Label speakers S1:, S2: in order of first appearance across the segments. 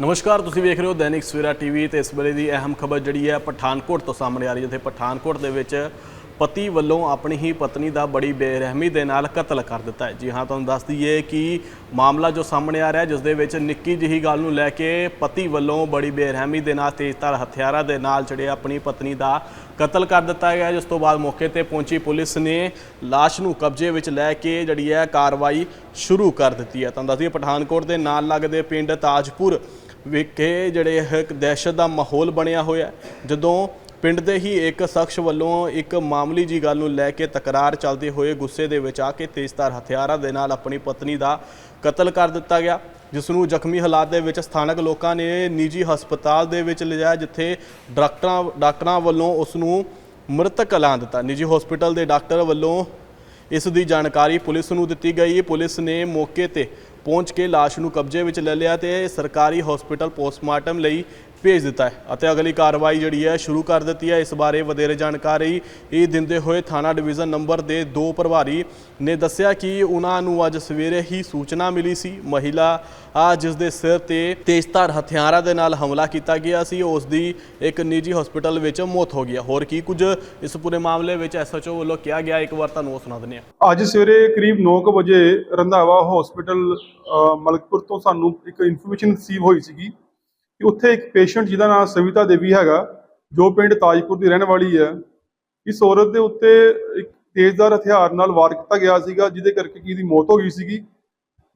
S1: ਨਮਸਕਾਰ, ਤੁਸੀਂ ਵੇਖ ਰਹੇ ਹੋ ਦੈਨਿਕ ਸਵੇਰਾ ਟੀਵੀ ਤੇ ਇਸ ਵੇਲੇ ਦੀ ਅਹਿਮ ਖਬਰ ਜਿਹੜੀ ਹੈ ਪਠਾਨਕੋਟ ਤੋਂ ਸਾਹਮਣੇ ਆ ਰਹੀ ਹੈ, ਜਿੱਥੇ ਪਠਾਨਕੋਟ ਦੇ ਵਿੱਚ ਪਤੀ ਵੱਲੋਂ ਆਪਣੀ ਹੀ ਪਤਨੀ ਦਾ ਬੜੀ ਬੇਰਹਿਮੀ ਦੇ ਨਾਲ ਕਤਲ ਕਰ ਦਿੱਤਾ ਹੈ। ਜੀ ਹਾਂ, ਤੁਹਾਨੂੰ ਦੱਸ ਦਈਏ ਕਿ ਮਾਮਲਾ ਜੋ ਸਾਹਮਣੇ ਆ ਰਿਹਾ ਜਿਸ ਦੇ ਵਿੱਚ ਨਿੱਕੀ ਜਿਹੀ ਗੱਲ ਨੂੰ ਲੈ ਕੇ ਪਤੀ ਵੱਲੋਂ ਬੜੀ ਬੇਰਹਿਮੀ ਦੇ ਨਾਲ, ਤੇਜ਼ਧਾਰ ਹਥਿਆਰਾਂ ਦੇ ਨਾਲ ਜਿਹੜੇ ਆਪਣੀ ਪਤਨੀ ਦਾ ਕਤਲ ਕਰ ਦਿੱਤਾ ਗਿਆ ਜਿਸ ਤੋਂ ਬਾਅਦ ਮੌਕੇ ਤੇ ਪਹੁੰਚੀ ਪੁਲਿਸ ਨੇ ਲਾਸ਼ ਨੂੰ ਕਬਜ਼ੇ ਵਿੱਚ ਲੈ ਕੇ ਜਿਹੜੀ ਹੈ ਕਾਰਵਾਈ ਸ਼ੁਰੂ ਕਰ ਦਿੱਤੀ ਹੈ। ਤੁਹਾਨੂੰ ਦੱਸ ਦਈਏ, ਪਠਾਨਕੋਟ ਦੇ ਨਾਲ ਲੱਗਦੇ ਪਿੰਡ ਤਾਜਪੁਰ ਵਿਖੇ ਜਿਹੜੇ ਇਹ ਦਹਿਸ਼ਤ ਦਾ ਮਾਹੌਲ ਬਣਿਆ ਹੋਇਆ ਜਦੋਂ ਪਿੰਡ ਦੇ ਹੀ ਇੱਕ ਸ਼ਖਸ ਵੱਲੋਂ ਇੱਕ ਮਾਮੂਲੀ ਜੀ ਗੱਲ ਨੂੰ ਲੈ ਕੇ ਤਕਰਾਰ ਚੱਲਦੇ ਹੋਏ ਗੁੱਸੇ ਦੇ ਵਿੱਚ ਆ ਕੇ ਤੇਜ਼ਧਾਰ ਹਥਿਆਰਾਂ ਦੇ ਨਾਲ ਆਪਣੀ ਪਤਨੀ ਦਾ ਕਤਲ ਕਰ ਦਿੱਤਾ ਗਿਆ, ਜਿਸ ਨੂੰ ਜ਼ਖਮੀ ਹਾਲਾਤ ਦੇ ਵਿੱਚ ਸਥਾਨਕ ਲੋਕਾਂ ਨੇ ਨਿੱਜੀ ਹਸਪਤਾਲ ਦੇ ਵਿੱਚ ਲਿਜਾਇਆ, ਜਿੱਥੇ ਡਾਕਟਰਾਂ ਡਾਕਟਰਾਂ ਵੱਲੋਂ ਉਸ ਨੂੰ ਮ੍ਰਿਤਕ ਐਲਾਨ ਦਿੱਤਾ। ਨਿੱਜੀ ਹਸਪਤਾਲ ਦੇ ਡਾਕਟਰ ਵੱਲੋਂ ਇਸ ਦੀ ਜਾਣਕਾਰੀ ਪੁਲਿਸ ਨੂੰ ਦਿੱਤੀ ਗਈ। ਪੁਲਿਸ ਨੇ ਮੌਕੇ ਤੇ ਪਹੁੰਚ ਕੇ ਲਾਸ਼ ਨੂੰ ਕਬਜ਼ੇ ਵਿੱਚ ਲੈ ਲਿਆ ਤੇ ਸਰਕਾਰੀ ਹਸਪਤਾਲ ਪੋਸਟਮਾਰਟਮ ਲਈ ਭੇਜ ਦਿੱਤਾ ਹੈ। ਅਤੇ ਅਗਲੀ ਕਾਰਵਾਈ ਜਿਹੜੀ ਹੈ, ਸ਼ੁਰੂ ਕਰ ਦਿੱਤੀ ਹੈ। ਇਸ ਬਾਰੇ ਵਧੇਰੇ ਜਾਣਕਾਰੀ ਇਹ ਦਿੰਦੇ ਹੋਏ ਥਾਣਾ ਡਿਵੀਜ਼ਨ ਨੰਬਰ ਦੇ ਦੋ ਪ੍ਰਭਾਰੀ ਨੇ ਦੱਸਿਆ ਕਿ ਉਹਨਾਂ ਨੂੰ ਅੱਜ ਸਵੇਰੇ ਹੀ ਸੂਚਨਾ ਮਿਲੀ ਸੀ। ਮਹਿਲਾ, ਆ, ਜਿਸ ਦੇ ਸਿਰ ਤੇ ਤੇਜ਼ਧਾਰ ਹਥਿਆਰਾਂ ਦੇ ਨਾਲ ਹਮਲਾ ਕੀਤਾ ਗਿਆ ਸੀ, ਉਸ ਦੀ ਇੱਕ ਨਿੱਜੀ ਹਸਪਤਾਲ ਵਿੱਚ ਮੌਤ ਹੋ ਗਈ ਹੋਰ ਕੀ ਕੁਝ ਇਸ ਪੂਰੇ ਮਾਮਲੇ ਵਿੱਚ ਐਸਐਚਓ ਵੱਲੋਂ ਕਿਹਾ ਗਿਆ, ਇੱਕ ਵਾਰ ਤੁਹਾਨੂੰ ਉਹ ਸੁਣਾ ਦਿੰਦੇ ਹਾਂ।
S2: ਅੱਜ ਸਵੇਰੇ ਕਰੀਬ 9:00 ਵਜੇ ਰੰਧਾਵਾ ਹਸਪੀਟਲ ਮਲਕਪੁਰ ਤੋਂ ਸਾਨੂੰ ਇੱਕ ਇਨਫੋਰਮੇਸ਼ਨ ਰਿਸੀਵ ਹੋਈ ਸੀਗੀ। ਕਿ ਉੱਥੇ ਇੱਕ ਪੇਸ਼ੈਂਟ ਜਿਹਦਾ ਨਾਮ ਸਵਿਤਾ ਦੇਵੀ ਹੈਗਾ, ਜੋ ਪਿੰਡ ਤਾਜਪੁਰ ਦੀ ਰਹਿਣ ਵਾਲੀ ਹੈ। ਇਸ ਔਰਤ ਦੇ ਉੱਤੇ ਇੱਕ ਤੇਜ਼ਦਾਰ ਹਥਿਆਰ ਨਾਲ ਵਾਰ ਕੀਤਾ ਗਿਆ ਸੀਗਾ, ਜਿਹਦੇ ਕਰਕੇ ਕਿ ਦੀ ਮੌਤ ਹੋ ਗਈ ਸੀਗੀ।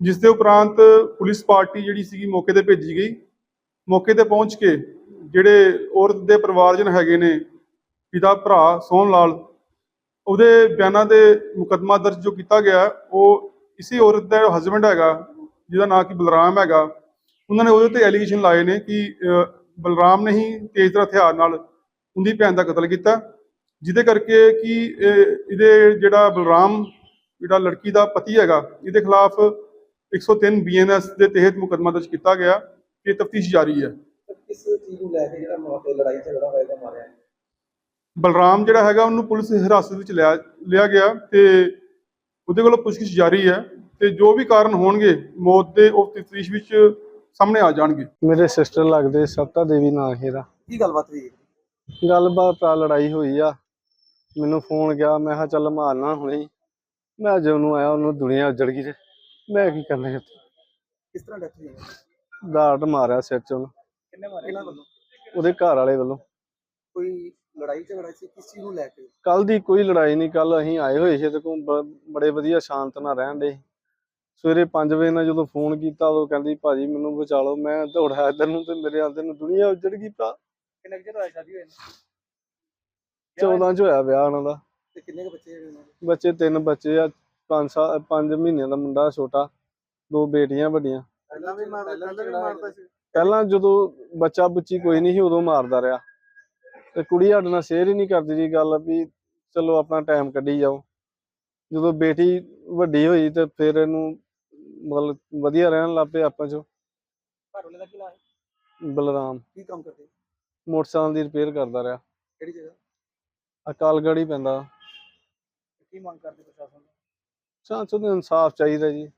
S2: ਜਿਸ ਦੇ ਉਪਰੰਤ ਪੁਲਿਸ ਪਾਰਟੀ ਜਿਹੜੀ ਸੀਗੀ ਮੌਕੇ ਤੇ ਭੇਜੀ ਗਈ। ਮੌਕੇ ਤੇ ਪਹੁੰਚ ਕੇ ਜਿਹੜੇ ਔਰਤ ਦੇ ਪਰਿਵਾਰਜਨ ਹੈਗੇ ਨੇ, ਪਿਤਾ, ਭਰਾ, ਸੋਹਣ ਲਾਲ, ਉਹਦੇ ਬਿਆਨਾਂ ਦੇ ਮੁਕੱਦਮਾ ਦਰਜ ਜੋ ਕੀਤਾ ਗਿਆ, ਉਹ ਇਸੇ ਔਰਤ ਦਾ ਹਸਬੰਡ ਹੈਗਾ, ਜਿਹਦਾ ਨਾਂ ਕਿ ਬਲਰਾਮ ਹੈਗਾ। ਉਹਨਾਂ ਨੇ ਉਹਦੇ ਤੇ ਐਲੀਗੇਸ਼ਨ ਲਾਏ ਨੇ ਕਿ ਬਲਰਾਮ ਨੇ ਹੀ ਤੇਜ਼ਧਾਰ ਹਥਿਆਰ ਨਾਲ ਉਹਦੀ ਭੈਣ ਦਾ ਕਤਲ ਕੀਤਾ ਜਿਹਦੇ ਕਰਕੇ ਕਿ ਇਹ- ਇਹਦੇ ਜਿਹੜਾ ਬਲਰਾਮ ਜਿਹੜਾ ਲੜਕੀ ਦਾ ਪਤੀ ਹੈਗਾ ਇਹਦੇ ਖਿਲਾਫ 103 ਬੀਐਨਐਸ ਦੇ ਤਹਿਤ ਮੁਕੱਦਮਾ ਦਰਜ ਕੀਤਾ ਗਿਆ ਇਹ ਤਫਤੀਸ਼ ਜਾਰੀ ਹੈ।
S3: ਕਿਸ ਚੀਜ਼ ਨੂੰ ਲੈ ਕੇ ਜਿਹੜਾ ਮੌਤ ਤੇ ਲੜਾਈ ਝਗੜਾ ਹੋਏਗਾ ਮਾਰਿਆ?
S2: ਬਲਰਾਮ ਜਿਹੜਾ ਹੈਗਾ ਉਹਨੂੰ ਪੁਲਿਸ ਹਿਰਾਸਤ ਵਿੱਚ ਲਿਆ ਲਿਆ ਗਿਆ ਤੇ ਉਹਦੇ ਕੋਲੋਂ ਪੁੱਛਗਿੱਛ ਜਾਰੀ ਹੈ ਤੇ ਜੋ ਵੀ ਕਾਰਨ ਹੋਣਗੇ ਮੌਤ ਦੇ ਉਹ ਤਫਤੀਸ਼ ਵਿੱਚ ਸਾਹਮਣੇ ਆ ਜਾਣਗੇ।
S4: ਮੇਰੇ ਸਿਸਟਰ ਲੱਗਦੇ ਸਪਤਾ ਦੇਵੀ ਨਾਂ ਇਹਦਾ।
S3: ਕੀ ਗੱਲਬਾਤ ਹੋਈ?
S4: ਗੱਲਬਾਤ ਆ ਲੜਾਈ ਹੋਈ ਆ। ਮੈਨੂੰ ਫੋਨ ਗਿਆ ਮੈਂ ਕਿਹਾ ਚੱਲ ਮਾਰਨਾ ਹੁਣੇ। ਮੈਂ ਜਦੋਂ ਨੂੰ ਆਇਆ ਉਹਨੂੰ ਦੁਨੀਆ ਉੱਜੜ ਗਈ ਤੇ ਮੈਂ ਕੀ ਕਰਨਾ ਉੱਥੇ
S3: ਕਿਸ ਤਰ੍ਹਾਂ ਡੈਥ ਹੋਈ?
S4: ਦਾਟ ਮਾਰਿਆ ਸਿਰ ਚ ਉਹਨੂੰ।
S3: ਕਿੰਨੇ ਮਾਰੇ ਇਹਨਾਂ ਵੱਲੋਂ?
S4: ਉਹਦੇ ਘਰ ਵਾਲੇ ਵੱਲੋਂ।
S3: ਕੋਈ ਲੜਾਈ ਝਗੜਾ ਸੀ? ਕਿਸ ਚੀਜ਼ ਨੂੰ ਲੈ ਕੇ?
S4: ਕੱਲ ਦੀ ਕੋਈ ਲੜਾਈ ਨਹੀਂ ਕੱਲ ਅਸੀਂ ਆਏ ਹੋਏ ਸੀ ਤੇ ਬੜੇ ਵਧੀਆ ਸ਼ਾਂਤ ਨਾਲ ਰਹਿਣ ਦੇ ਸਵੇਰੇ 5 ਵਜੇ ਨਾਲ ਜਦੋਂ ਫੋਨ ਕੀਤਾ ਉਦੋਂ ਕਹਿੰਦੀ ਭਾਜੀ ਮੈਨੂੰ ਬਚਾ ਲਓ ਮੈਂ ਦੌੜਿਆ ਇੱਧਰ ਨੂੰ ਤੇ ਮੇਰੇ ਆਂਦੇ ਨੂੰ ਦੁਨੀਆ ਉੱਜੜ ਗਈ ਭਰਾ।
S3: ਕਿੰਨੇ ਕੁ ਚਿਰ ਹੋਇਆ ਸ਼ਾਦੀ ਹੋਈ?
S4: 14 ਚ ਹੋਇਆ ਵਿਆਹ ਉਹਨਾਂ ਦਾ।
S3: ਤੇ ਕਿੰਨੇ ਕੁ ਬੱਚੇ ਹੈਗੇ ਉਹਨਾਂ ਦੇ?
S4: ਬੱਚੇ ਤਿੰਨ ਬੱਚੇ ਆ 5 ਸਾਲ 5 ਮਹੀਨਿਆਂ ਦਾ ਮੁੰਡਾ ਛੋਟਾ। ਦੋ ਬੇਟੀਆਂ ਵੱਡੀਆਂ।
S3: ਪਹਿਲਾਂ ਵੀ ਮਾਰਦਾ ਪਹਿਲਾਂ ਵੀ ਮਾਰਦਾ ਸੀ।
S4: ਪਹਿਲਾਂ ਜਦੋਂ ਬੱਚਾ ਬੱਚੀ ਕੋਈ ਨਹੀਂ ਸੀ ਉਦੋਂ ਮਾਰਦਾ ਰਿਹਾ। ਤੇ ਕੁੜੀ ਸਾਡੇ ਨਾਲ ਸ਼ੇਅਰ ਹੀ ਨਹੀਂ ਕਰਦੀ ਜੀ ਗੱਲ ਵੀ ਚਲੋ ਆਪਣਾ ਟਾਈਮ ਕੱਢੀ ਜਾਓ। ਜਦੋਂ ਬੇਟੀ ਵੱਡੀ ਹੋਈ ਤੇ ਫਿਰ ਇਹਨੂੰ ਮਤਲਬ ਵਧੀਆ ਰਹਿਣ ਲੱਗ ਪਏ ਆਪਾਂ ਚ।
S3: ਘਰ ਵਾਲੇ ਦਾ ਕੀ ਨਾਮ ਹੈ?
S4: ਬਲਰਾਮ।
S3: ਕੀ ਕੰਮ ਕਰਦੇ
S4: ਮੋਟਰਸਾਈਕਲ ਦੀ ਰਿਪੇਅਰ ਕਰਦਾ ਰਿਹਾ।
S3: ਕਿਹੜੀ ਜਗ੍ਹਾ?
S4: ਅਕਾਲਗੜ੍ਹ ਹੀ ਪੈਂਦਾ।
S3: ਕੀ ਮੰਗ ਕਰਦੇ ਪ੍ਰਸ਼ਾਸਨ ਤੋਂ?
S4: ਚਾਂਚੋ ਨੂੰ ਇਨਸਾਫ ਚਾਹੀਦਾ ਜੀ।